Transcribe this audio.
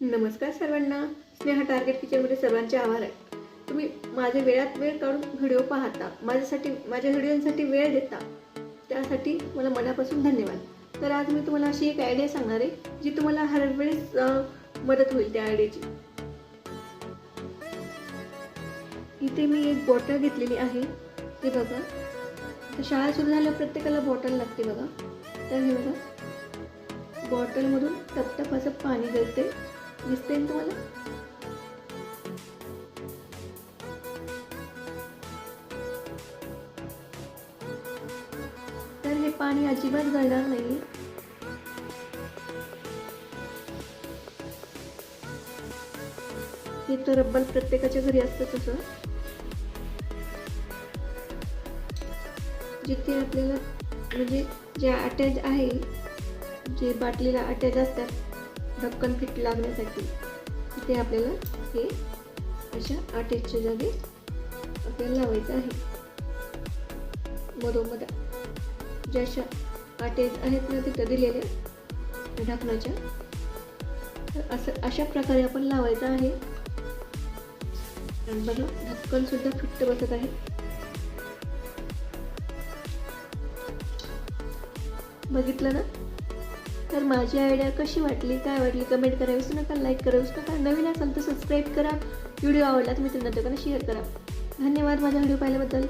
नमस्कार सर्वांना. स्नेहा टार्गेट किचनमध्ये सर्वांचे आभार आहे. तुम्ही माझे वेळात वेळ काढून व्हिडिओ पाहता माझ्यासाठी माझ्या व्हिडिओसाठी वेळ देता त्यासाठी मला मनापासून धन्यवाद. तर आज मी तुम्हाला अशी एक आयडिया सांगणार आहे जी तुम्हाला हर वेळेस मदत होईल त्या आयडियाची इथे मी एक बॉटल घेतलेली आहे. ते बघा. तर शाळा सुरू झाल्यावर प्रत्येकाला बॉटल लागते बघा. तर हे बघा. बॉटलमधून टपटप असं पाणी गळते दिसते ना तुम्हाला तर हे पाणी अजिबात गळणार नाही हे तर रब्बल प्रत्येकाच्या घरी असतं तसं जिथे आपल्याला म्हणजे जे अटॅच आहे जे बाटलीला अटॅच असतात ढक्कन फिट लागण्यासाठी. तिथे आपल्याला हे अशा अटॅचच्या जागी आपल्याला लावायचं आहे. मधोमध ज्या अशा अटॅच आहेत ना तिथं दिलेल्या ढकनाच्या तर असं अशा प्रकारे आपण लावायचं आहे. आणि बघा ढक्कन सुद्धा फिट्ट बसत आहे. बघितलं ना? तर माझी आयडिया कशी वाटली काय वाटली कमेंट करा विसरू नका लाईक करा विसरू नका. नवीन असाल तर सबस्क्राईब करा. व्हिडिओ आवडला तर मित्रांना शेअर करा धन्यवाद माझ्या व्हिडिओ पाहिल्याबद्दल.